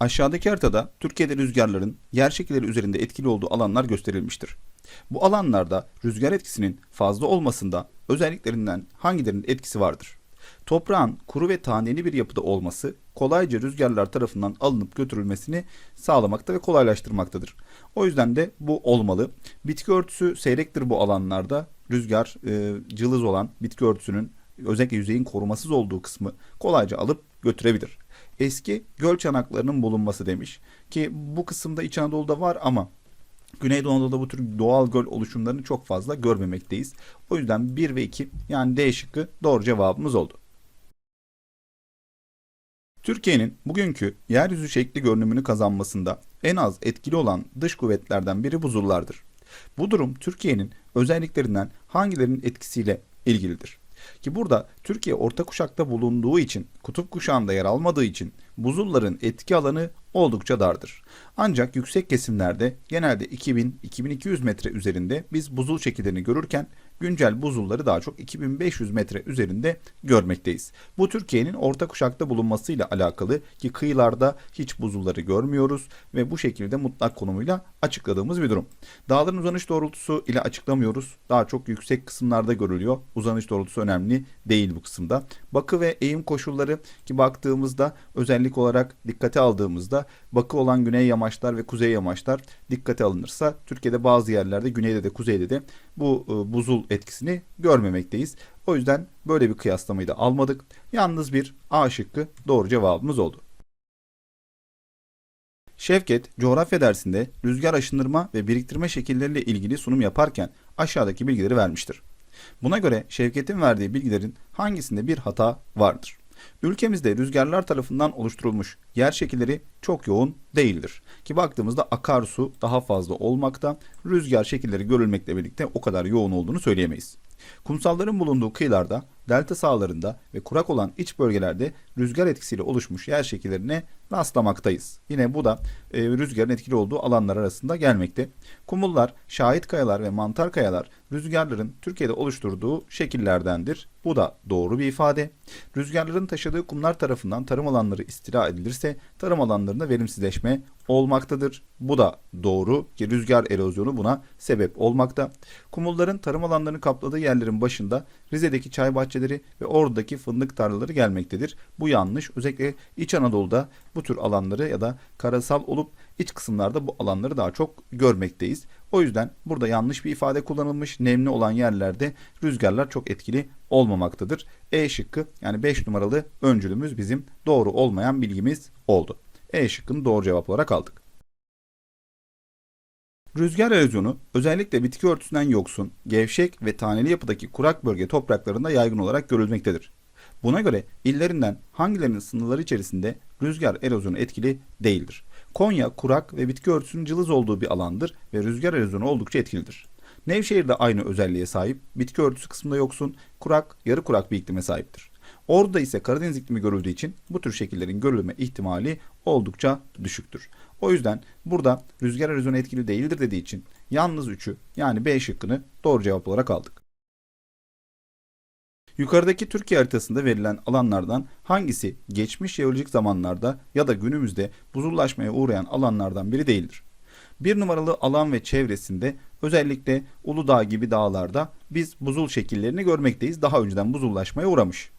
Aşağıdaki haritada Türkiye'de rüzgarların yer şekilleri üzerinde etkili olduğu alanlar gösterilmiştir. Bu alanlarda rüzgar etkisinin fazla olmasında özelliklerinden hangilerinin etkisi vardır? Toprağın kuru ve taneli bir yapıda olması kolayca rüzgarlar tarafından alınıp götürülmesini sağlamakta ve kolaylaştırmaktadır. O yüzden de bu olmalı. Bitki örtüsü seyrektir bu alanlarda. Rüzgar e, cılız olan bitki örtüsünün özellikle yüzeyin korumasız olduğu kısmı kolayca alıp götürebilir. Eski göl çanaklarının bulunması demiş ki bu kısımda İç Anadolu'da var ama Güneydoğu Anadolu'da bu tür doğal göl oluşumlarını çok fazla görmemekteyiz. O yüzden 1 ve 2 yani D şıkkı doğru cevabımız oldu. Türkiye'nin bugünkü yeryüzü şekli görünümünü kazanmasında en az etkili olan dış kuvvetlerden biri buzullardır. Bu durum Türkiye'nin özelliklerinden hangilerinin etkisiyle ilgilidir? Ki burada Türkiye orta kuşakta bulunduğu için, kutup kuşağında yer almadığı için buzulların etki alanı oldukça dardır. Ancak yüksek kesimlerde genelde 2000-2200 metre üzerinde biz buzul şekillerini görürken güncel buzulları daha çok 2500 metre üzerinde görmekteyiz. Bu Türkiye'nin orta kuşakta bulunmasıyla alakalı ki kıyılarda hiç buzulları görmüyoruz ve bu şekilde mutlak konumuyla açıkladığımız bir durum. Dağların uzanış doğrultusu ile açıklamıyoruz. Daha çok yüksek kısımlarda görülüyor. Uzanış doğrultusu önemli değil bu kısımda. Bakı ve eğim koşulları ki baktığımızda özellik olarak dikkate aldığımızda bakı olan güney yamaçlar ve kuzey yamaçlar dikkate alınırsa Türkiye'de bazı yerlerde güneyde de kuzeyde de bu e, etkisini görmemekteyiz. O yüzden böyle bir kıyaslamayı da almadık. Yalnız bir A şıkkı doğru cevabımız oldu. Şevket, coğrafya dersinde rüzgar aşınırma ve biriktirme şekilleriyle ilgili sunum yaparken aşağıdaki bilgileri vermiştir. Buna göre Şevket'in verdiği bilgilerin hangisinde bir hata vardır? Ülkemizde rüzgarlar tarafından oluşturulmuş yer şekilleri çok yoğun değildir. Ki baktığımızda akarsu daha fazla olmakta, rüzgar şekilleri görülmekle birlikte o kadar yoğun olduğunu söyleyemeyiz. Kumsalların bulunduğu kıyılarda, delta sahalarında ve kurak olan iç bölgelerde rüzgar etkisiyle oluşmuş yer şekillerine rastlamaktayız. Yine bu da e, rüzgarın etkili olduğu alanlar arasında gelmekte. Kumullar, şahit kayalar ve mantar kayalar rüzgarların Türkiye'de oluşturduğu şekillerdendir. Bu da doğru bir ifade. Rüzgarların taşıdığı kumlar tarafından tarım alanları istila edilirse tarım alanlarında verimsizleşme olmaktadır. Bu da doğru ki rüzgar erozyonu buna sebep olmakta. Kumulların tarım alanlarını kapladığı yerlerin başında Rize'deki çay bahçeleri ve oradaki fındık tarlaları gelmektedir. Bu yanlış. Özellikle İç Anadolu'da bu tür alanları ya da karasal olup iç kısımlarda bu alanları daha çok görmekteyiz. O yüzden burada yanlış bir ifade kullanılmış. Nemli olan yerlerde rüzgarlar çok etkili olmamaktadır. E şıkkı yani 5 numaralı öncülümüz bizim doğru olmayan bilgimiz oldu. E şıkkını doğru cevap olarak aldık. Rüzgar erozyonu özellikle bitki örtüsünden yoksun, gevşek ve taneli yapıdaki kurak bölge topraklarında yaygın olarak görülmektedir. Buna göre illerinden hangilerinin sınırları içerisinde rüzgar erozyonu etkili değildir. Konya kurak ve bitki örtüsünün cılız olduğu bir alandır ve rüzgar erozyonu oldukça etkilidir. Nevşehir de aynı özelliğe sahip, bitki örtüsü kısmında yoksun, kurak, yarı kurak bir iklime sahiptir. Orada ise Karadeniz iklimi görüldüğü için bu tür şekillerin görülme ihtimali oldukça düşüktür. O yüzden burada rüzgar erozyonu etkili değildir dediği için yalnız 3'ü yani B şıkkını doğru cevap olarak aldık. Yukarıdaki Türkiye haritasında verilen alanlardan hangisi geçmiş jeolojik zamanlarda ya da günümüzde buzullaşmaya uğrayan alanlardan biri değildir? Bir numaralı alan ve çevresinde özellikle Uludağ gibi dağlarda biz buzul şekillerini görmekteyiz. Daha önceden buzullaşmaya uğramış.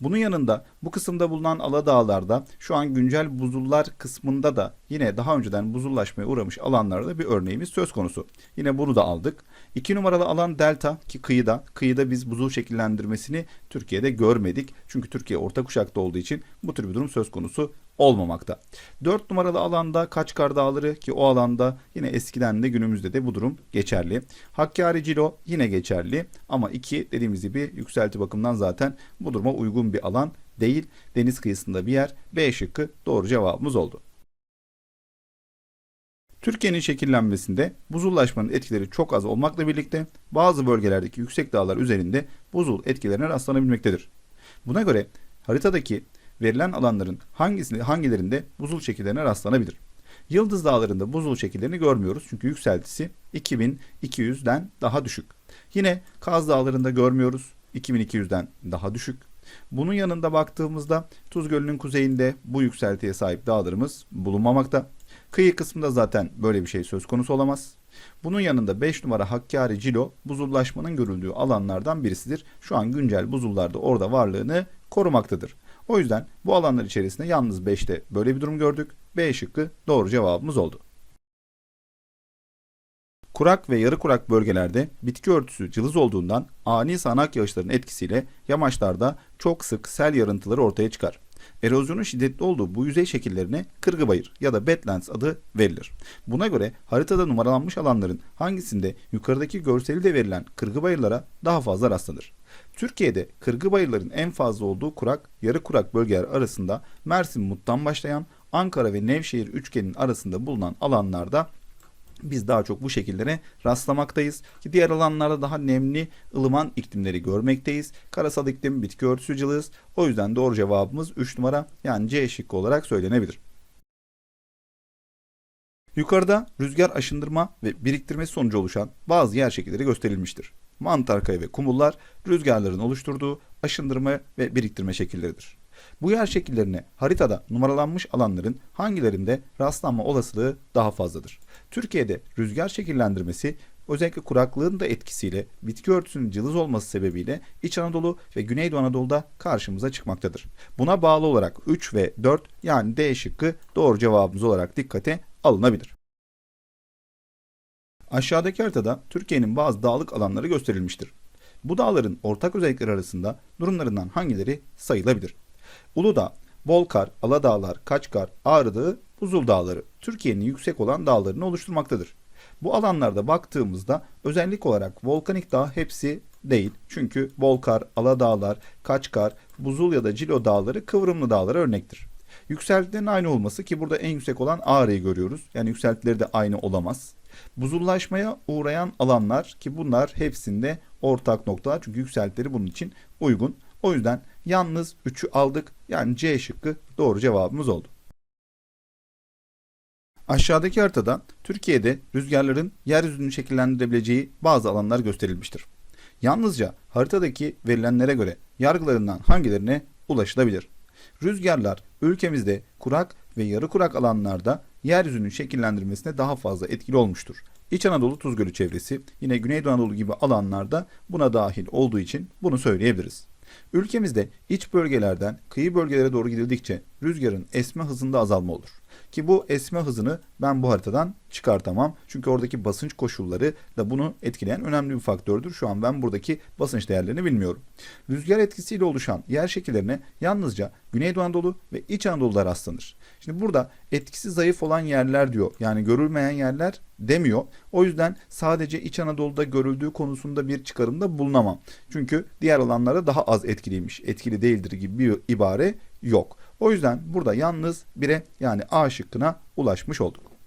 Bunun yanında bu kısımda bulunan Aladağlar'da şu an güncel buzullar kısmında da yine daha önceden buzullaşmaya uğramış alanlarda bir örneğimiz söz konusu. Yine bunu da aldık. İki numaralı alan delta ki kıyıda. Kıyıda biz buzul şekillendirmesini Türkiye'de görmedik. Çünkü Türkiye orta kuşakta olduğu için bu tür bir durum söz konusu olmamakta. 4 numaralı alanda Kaçkar Dağları ki o alanda yine eskiden de günümüzde de bu durum geçerli. Hakkari Cilo yine geçerli ama 2 dediğimiz gibi yükselti bakımından zaten bu duruma uygun bir alan değil. Deniz kıyısında bir yer. B şıkkı doğru cevabımız oldu. Türkiye'nin şekillenmesinde buzullaşmanın etkileri çok az olmakla birlikte bazı bölgelerdeki yüksek dağlar üzerinde buzul etkilerine rastlanabilmektedir. Buna göre haritadaki verilen alanların hangisinde, hangilerinde buzul şekillerine rastlanabilir? Yıldız Dağları'nda buzul şekillerini görmüyoruz çünkü yükseltisi 2200'den daha düşük. Yine Kaz Dağları'nda görmüyoruz 2200'den daha düşük. Bunun yanında baktığımızda Tuz Gölü'nün kuzeyinde bu yükseltiye sahip dağlarımız bulunmamakta. Kıyı kısmında zaten böyle bir şey söz konusu olamaz. Bunun yanında 5 numara Hakkari Cilo buzullaşmanın görüldüğü alanlardan birisidir. Şu an güncel buzullarda orada varlığını korumaktadır. O yüzden bu alanlar içerisinde yalnız 5'te böyle bir durum gördük. B şıkkı doğru cevabımız oldu. Kurak ve yarı kurak bölgelerde bitki örtüsü cılız olduğundan ani sağanak yağışların etkisiyle yamaçlarda çok sık sel yarıntıları ortaya çıkar. Erozyonun şiddetli olduğu bu yüzey şekillerine kırgı bayır ya da badlands adı verilir. Buna göre haritada numaralanmış alanların hangisinde yukarıdaki görseli de verilen kırgı bayırlara daha fazla rastlanır. Türkiye'de kırgı bayırların en fazla olduğu kurak, yarı kurak bölgeler arasında Mersin Mut'tan başlayan Ankara ve Nevşehir üçgeninin arasında bulunan alanlarda biz daha çok bu şekillere rastlamaktayız. Ki diğer alanlarda daha nemli, ılıman iklimleri görmekteyiz. Karasal iklim, bitki örtüsü cılız. O yüzden doğru cevabımız 3 numara yani C şıkkı olarak söylenebilir. Yukarıda rüzgar aşındırma ve biriktirmesi sonucu oluşan bazı yer şekilleri gösterilmiştir. Mantar kaya ve kumullar rüzgarların oluşturduğu aşındırma ve biriktirme şekilleridir. Bu yer şekillerine haritada numaralanmış alanların hangilerinde rastlanma olasılığı daha fazladır? Türkiye'de rüzgar şekillendirmesi özellikle kuraklığın da etkisiyle bitki örtüsünün cılız olması sebebiyle İç Anadolu ve Güneydoğu Anadolu'da karşımıza çıkmaktadır. Buna bağlı olarak 3 ve 4 yani D şıkkı doğru cevabımız olarak dikkate alınabilir. Aşağıdaki haritada Türkiye'nin bazı dağlık alanları gösterilmiştir. Bu dağların ortak özellikleri arasında durumlarından hangileri sayılabilir? Uludağ, Bolkar, Aladağlar, Kaçkar, Ağrı Buzul Dağları Türkiye'nin yüksek olan dağlarını oluşturmaktadır. Bu alanlarda baktığımızda özellik olarak volkanik dağ hepsi değil. Çünkü Bolkar, Aladağlar, Kaçkar, Buzul ya da Cilo dağları kıvrımlı dağlara örnektir. Yükseltilerin aynı olması ki burada en yüksek olan Ağrı'yı görüyoruz. Yani yükseltileri de aynı olamaz. Buzullaşmaya uğrayan alanlar ki bunlar hepsinde ortak noktalar çünkü yükseltileri bunun için uygun. O yüzden yalnız 3'ü aldık. Yani C şıkkı doğru cevabımız oldu. Aşağıdaki haritada Türkiye'de rüzgarların yeryüzünü şekillendirebileceği bazı alanlar gösterilmiştir. Yalnızca haritadaki verilenlere göre yargılarından hangilerine ulaşılabilir? Rüzgarlar ülkemizde kurak ve yarı kurak alanlarda yeryüzünün şekillendirmesine daha fazla etkili olmuştur. İç Anadolu Tuz Gölü çevresi yine Güneydoğu Anadolu gibi alanlarda buna dahil olduğu için bunu söyleyebiliriz. Ülkemizde iç bölgelerden kıyı bölgelere doğru gidildikçe rüzgarın esme hızında azalma olur. Ki bu esme hızını ben bu haritadan çıkartamam. Çünkü oradaki basınç koşulları da bunu etkileyen önemli bir faktördür. Şu an ben buradaki basınç değerlerini bilmiyorum. Rüzgar etkisiyle oluşan yer şekillerine yalnızca Güneydoğu Anadolu ve İç Anadolu'da rastlanır. Şimdi burada etkisi zayıf olan yerler diyor. Yani görülmeyen yerler demiyor. O yüzden sadece İç Anadolu'da görüldüğü konusunda bir çıkarımda bulunamam. Çünkü diğer alanlarda daha az etkiliymiş, etkili değildir gibi bir ibare yok. O yüzden burada yalnız 1'e yani A şıkkına ulaşmış olduk.